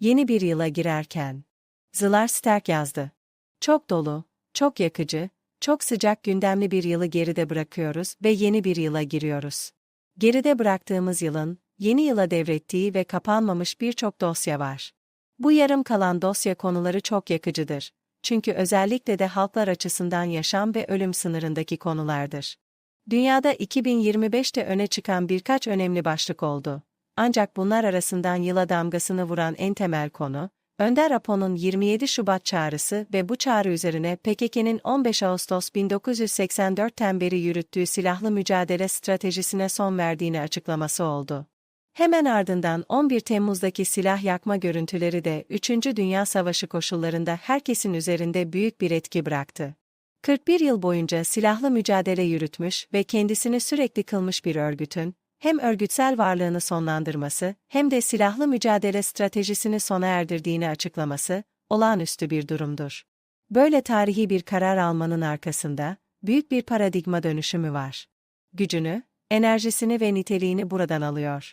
Yeni bir yıla girerken. Zılar Sterk yazdı. Çok dolu, çok yakıcı, çok sıcak gündemli bir yılı geride bırakıyoruz ve yeni bir yıla giriyoruz. Geride bıraktığımız yılın, yeni yıla devrettiği ve kapanmamış birçok dosya var. Bu yarım kalan dosya konuları çok yakıcıdır. Çünkü özellikle de halklar açısından yaşam ve ölüm sınırındaki konulardır. Dünyada 2025'te öne çıkan birkaç önemli başlık oldu. Ancak bunlar arasından yıla damgasını vuran en temel konu, Önder Apo'nun 27 Şubat çağrısı ve bu çağrı üzerine PKK'nın 15 Ağustos 1984'ten beri yürüttüğü silahlı mücadele stratejisine son verdiğini açıklaması oldu. Hemen ardından 11 Temmuz'daki silah yakma görüntüleri de 3. Dünya Savaşı koşullarında herkesin üzerinde büyük bir etki bıraktı. 41 yıl boyunca silahlı mücadele yürütmüş ve kendisini sürekli kılmış bir örgütün, hem örgütsel varlığını sonlandırması hem de silahlı mücadele stratejisini sona erdirdiğini açıklaması, olağanüstü bir durumdur. Böyle tarihi bir karar almanın arkasında, büyük bir paradigma dönüşümü var. Gücünü, enerjisini ve niteliğini buradan alıyor.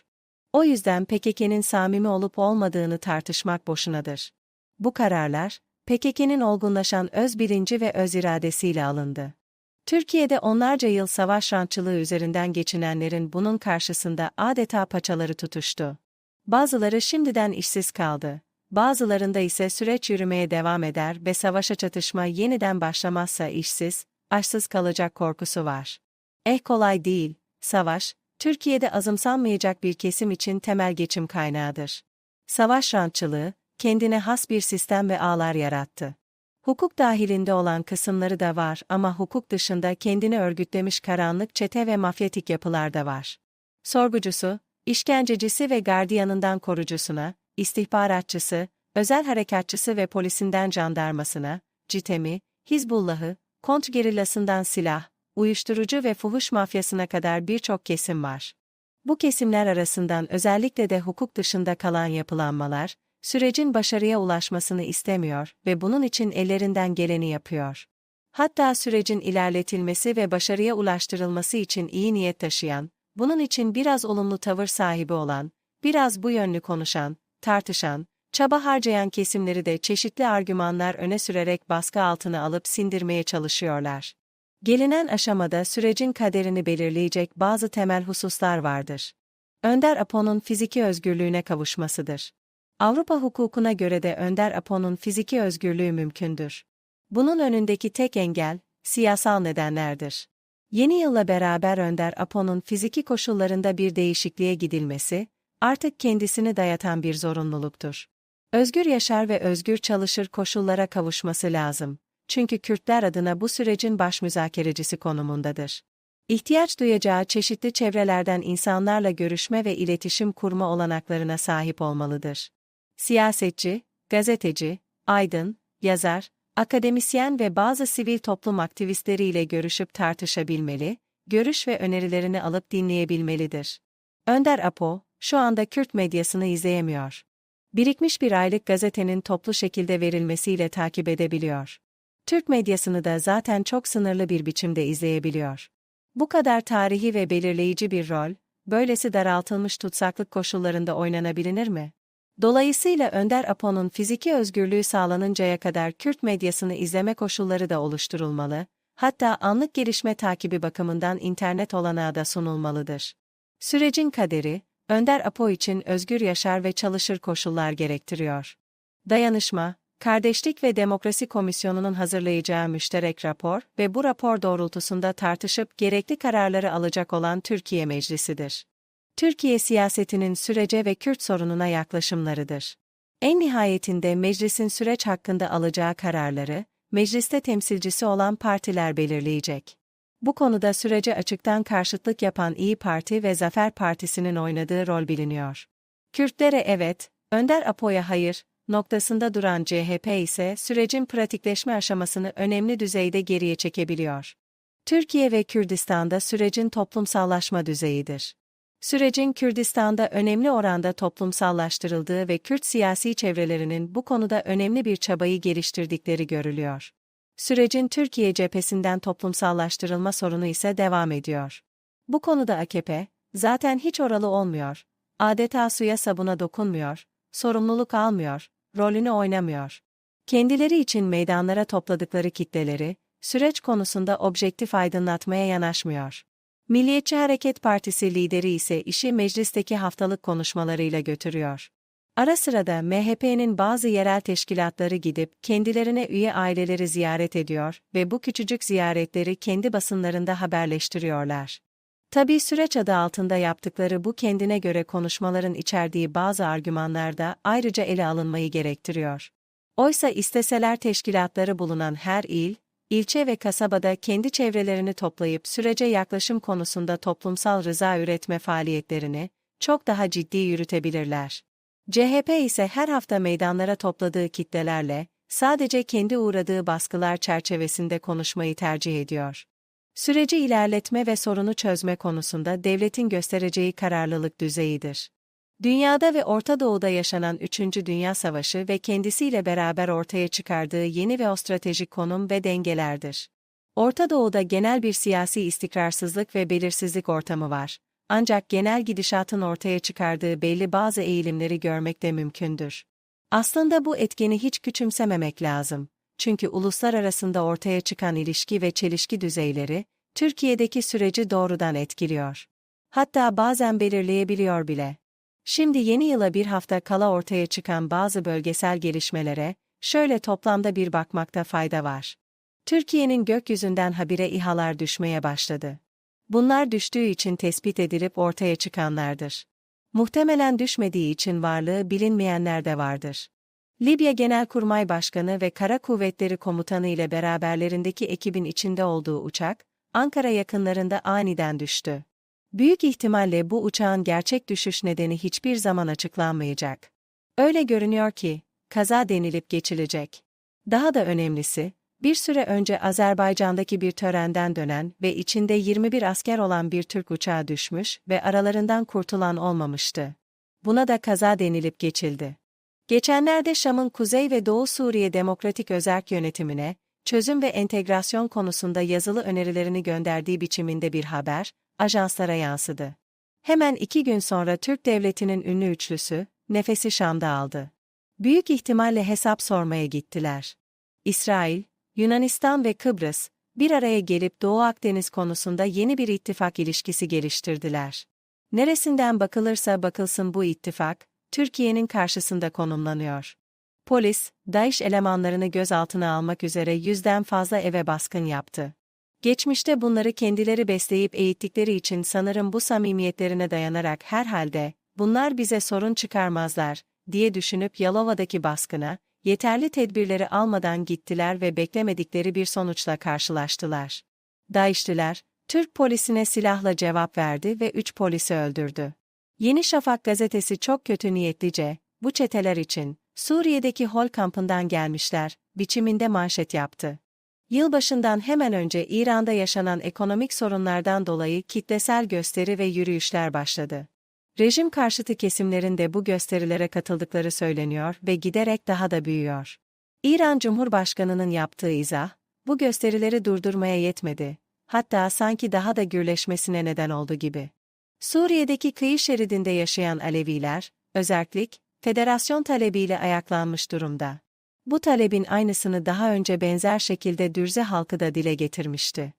O yüzden PKK'nin samimi olup olmadığını tartışmak boşunadır. Bu kararlar, PKK'nin olgunlaşan öz bilinci ve öz iradesiyle alındı. Türkiye'de onlarca yıl savaş rantçılığı üzerinden geçinenlerin bunun karşısında adeta paçaları tutuştu. Bazıları şimdiden işsiz kaldı. Bazılarında ise süreç yürümeye devam eder ve savaşa çatışma yeniden başlamazsa işsiz, açsız kalacak korkusu var. Eh kolay değil, savaş, Türkiye'de azımsanmayacak bir kesim için temel geçim kaynağıdır. Savaş rantçılığı, kendine has bir sistem ve ağlar yarattı. Hukuk dahilinde olan kısımları da var ama hukuk dışında kendini örgütlemiş karanlık çete ve mafyatik yapılar da var. Sorgucusu, işkencecisi ve gardiyanından korucusuna, istihbaratçısı, özel harekatçısı ve polisinden jandarmasına, citemi, Hizbullah'ı, kontrgerillasından silah, uyuşturucu ve fuhuş mafyasına kadar birçok kesim var. Bu kesimler arasından özellikle de hukuk dışında kalan yapılanmalar, sürecin başarıya ulaşmasını istemiyor ve bunun için ellerinden geleni yapıyor. Hatta sürecin ilerletilmesi ve başarıya ulaştırılması için iyi niyet taşıyan, bunun için biraz olumlu tavır sahibi olan, biraz bu yönlü konuşan, tartışan, çaba harcayan kesimleri de çeşitli argümanlar öne sürerek baskı altına alıp sindirmeye çalışıyorlar. Gelinen aşamada sürecin kaderini belirleyecek bazı temel hususlar vardır. Önder Apo'nun fiziki özgürlüğüne kavuşmasıdır. Avrupa hukukuna göre de Önder Apo'nun fiziki özgürlüğü mümkündür. Bunun önündeki tek engel, siyasal nedenlerdir. Yeni yılla beraber Önder Apo'nun fiziki koşullarında bir değişikliğe gidilmesi, artık kendisini dayatan bir zorunluluktur. Özgür yaşar ve özgür çalışır koşullara kavuşması lazım. Çünkü Kürtler adına bu sürecin baş müzakerecisi konumundadır. İhtiyaç duyacağı çeşitli çevrelerden insanlarla görüşme ve iletişim kurma olanaklarına sahip olmalıdır. Siyasetçi, gazeteci, aydın, yazar, akademisyen ve bazı sivil toplum aktivistleriyle görüşüp tartışabilmeli, görüş ve önerilerini alıp dinleyebilmelidir. Önder Apo, şu anda Kürt medyasını izleyemiyor. Birikmiş bir aylık gazetenin toplu şekilde verilmesiyle takip edebiliyor. Türk medyasını da zaten çok sınırlı bir biçimde izleyebiliyor. Bu kadar tarihi ve belirleyici bir rol, böylesi daraltılmış tutsaklık koşullarında oynanabilir mi? Dolayısıyla Önder Apo'nun fiziki özgürlüğü sağlanıncaya kadar Kürt medyasını izleme koşulları da oluşturulmalı, hatta anlık gelişme takibi bakımından internet olanağı da sunulmalıdır. Sürecin kaderi, Önder Apo için özgür yaşar ve çalışır koşullar gerektiriyor. Dayanışma, Kardeşlik ve Demokrasi Komisyonu'nun hazırlayacağı müşterek rapor ve bu rapor doğrultusunda tartışıp gerekli kararları alacak olan Türkiye Meclisi'dir. Türkiye siyasetinin sürece ve Kürt sorununa yaklaşımlarıdır. En nihayetinde meclisin süreç hakkında alacağı kararları, mecliste temsilcisi olan partiler belirleyecek. Bu konuda sürece açıktan karşıtlık yapan İyi Parti ve Zafer Partisi'nin oynadığı rol biliniyor. Kürtlere evet, Önder Apo'ya hayır, noktasında duran CHP ise sürecin pratikleşme aşamasını önemli düzeyde geriye çekebiliyor. Türkiye ve Kürdistan'da sürecin toplumsallaşma düzeyidir. Sürecin Kürdistan'da önemli oranda toplumsallaştırıldığı ve Kürt siyasi çevrelerinin bu konuda önemli bir çabayı geliştirdikleri görülüyor. Sürecin Türkiye cephesinden toplumsallaştırılma sorunu ise devam ediyor. Bu konuda AKP, zaten hiç oralı olmuyor, adeta suya sabuna dokunmuyor, sorumluluk almıyor, rolünü oynamıyor. Kendileri için meydanlara topladıkları kitleleri, süreç konusunda objektif aydınlatmaya yanaşmıyor. Milliyetçi Hareket Partisi lideri ise işi meclisteki haftalık konuşmalarıyla götürüyor. Ara sırada MHP'nin bazı yerel teşkilatları gidip kendilerine üye aileleri ziyaret ediyor ve bu küçücük ziyaretleri kendi basınlarında haberleştiriyorlar. Tabii süreç adı altında yaptıkları bu kendine göre konuşmaların içerdiği bazı argümanlar da ayrıca ele alınmayı gerektiriyor. Oysa isteseler teşkilatları bulunan her il, ilçe ve kasabada kendi çevrelerini toplayıp sürece yaklaşım konusunda toplumsal rıza üretme faaliyetlerini çok daha ciddi yürütebilirler. CHP ise her hafta meydanlara topladığı kitlelerle sadece kendi uğradığı baskılar çerçevesinde konuşmayı tercih ediyor. Süreci ilerletme ve sorunu çözme konusunda devletin göstereceği kararlılık düzeyidir. Dünyada ve Orta Doğu'da yaşanan 3. Dünya Savaşı ve kendisiyle beraber ortaya çıkardığı yeni ve o stratejik konum ve dengelerdir. Orta Doğu'da genel bir siyasi istikrarsızlık ve belirsizlik ortamı var. Ancak genel gidişatın ortaya çıkardığı belli bazı eğilimleri görmek de mümkündür. Aslında bu etkeni hiç küçümsememek lazım. Çünkü uluslar arasında ortaya çıkan ilişki ve çelişki düzeyleri, Türkiye'deki süreci doğrudan etkiliyor. Hatta bazen belirleyebiliyor bile. Şimdi yeni yıla bir hafta kala ortaya çıkan bazı bölgesel gelişmelere, şöyle toplamda bir bakmakta fayda var. Türkiye'nin gökyüzünden habire İHA'lar düşmeye başladı. Bunlar düştüğü için tespit edilip ortaya çıkanlardır. Muhtemelen düşmediği için varlığı bilinmeyenler de vardır. Libya Genelkurmay Başkanı ve Kara Kuvvetleri Komutanı ile beraberlerindeki ekibin içinde olduğu uçak, Ankara yakınlarında aniden düştü. Büyük ihtimalle bu uçağın gerçek düşüş nedeni hiçbir zaman açıklanmayacak. Öyle görünüyor ki, kaza denilip geçilecek. Daha da önemlisi, bir süre önce Azerbaycan'daki bir törenden dönen ve içinde 21 asker olan bir Türk uçağı düşmüş ve aralarından kurtulan olmamıştı. Buna da kaza denilip geçildi. Geçenlerde Şam'ın Kuzey ve Doğu Suriye Demokratik Özerk Yönetimine, çözüm ve entegrasyon konusunda yazılı önerilerini gönderdiği biçiminde bir haber, ajanslara yansıdı. Hemen iki gün sonra Türk Devleti'nin ünlü üçlüsü, nefesi Şam'da aldı. Büyük ihtimalle hesap sormaya gittiler. İsrail, Yunanistan ve Kıbrıs, bir araya gelip Doğu Akdeniz konusunda yeni bir ittifak ilişkisi geliştirdiler. Neresinden bakılırsa bakılsın bu ittifak, Türkiye'nin karşısında konumlanıyor. Polis, DAEŞ elemanlarını gözaltına almak üzere yüzden fazla eve baskın yaptı. Geçmişte bunları kendileri besleyip eğittikleri için sanırım bu samimiyetlerine dayanarak herhalde, bunlar bize sorun çıkarmazlar, diye düşünüp Yalova'daki baskına, yeterli tedbirleri almadan gittiler ve beklemedikleri bir sonuçla karşılaştılar. DAEŞ'liler, Türk polisine silahla cevap verdi ve üç polisi öldürdü. Yeni Şafak gazetesi çok kötü niyetlice, bu çeteler için, Suriye'deki Hol kampından gelmişler, biçiminde manşet yaptı. Yılbaşından hemen önce İran'da yaşanan ekonomik sorunlardan dolayı kitlesel gösteri ve yürüyüşler başladı. Rejim karşıtı kesimlerin de bu gösterilere katıldıkları söyleniyor ve giderek daha da büyüyor. İran Cumhurbaşkanı'nın yaptığı izah, bu gösterileri durdurmaya yetmedi, hatta sanki daha da gürleşmesine neden oldu gibi. Suriye'deki kıyı şeridinde yaşayan Aleviler, özellik, federasyon talebiyle ayaklanmış durumda. Bu talebin aynısını daha önce benzer şekilde Dürze halkı da dile getirmişti.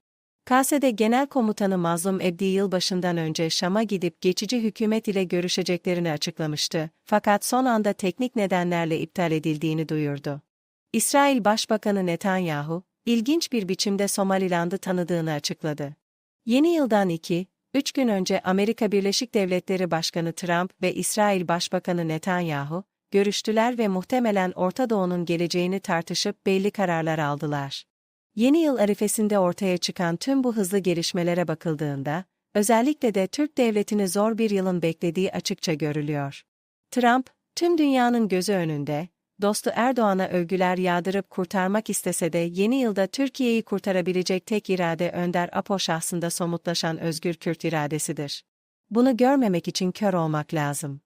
KSD Genel Komutanı Mazlum Ebdi yılbaşından önce Şam'a gidip geçici hükümet ile görüşeceklerini açıklamıştı, fakat son anda teknik nedenlerle iptal edildiğini duyurdu. İsrail Başbakanı Netanyahu, ilginç bir biçimde Somaliland'ı tanıdığını açıkladı. Yeni yıldan iki, üç gün önce Amerika Birleşik Devletleri Başkanı Trump ve İsrail Başbakanı Netanyahu, görüştüler ve muhtemelen Orta Doğu'nun geleceğini tartışıp belli kararlar aldılar. Yeni yıl arifesinde ortaya çıkan tüm bu hızlı gelişmelere bakıldığında, özellikle de Türk devletini zor bir yılın beklediği açıkça görülüyor. Trump, tüm dünyanın gözü önünde, dostu Erdoğan'a övgüler yağdırıp kurtarmak istese de yeni yılda Türkiye'yi kurtarabilecek tek irade Önder Apo şahsında somutlaşan özgür Kürt iradesidir. Bunu görmemek için kör olmak lazım.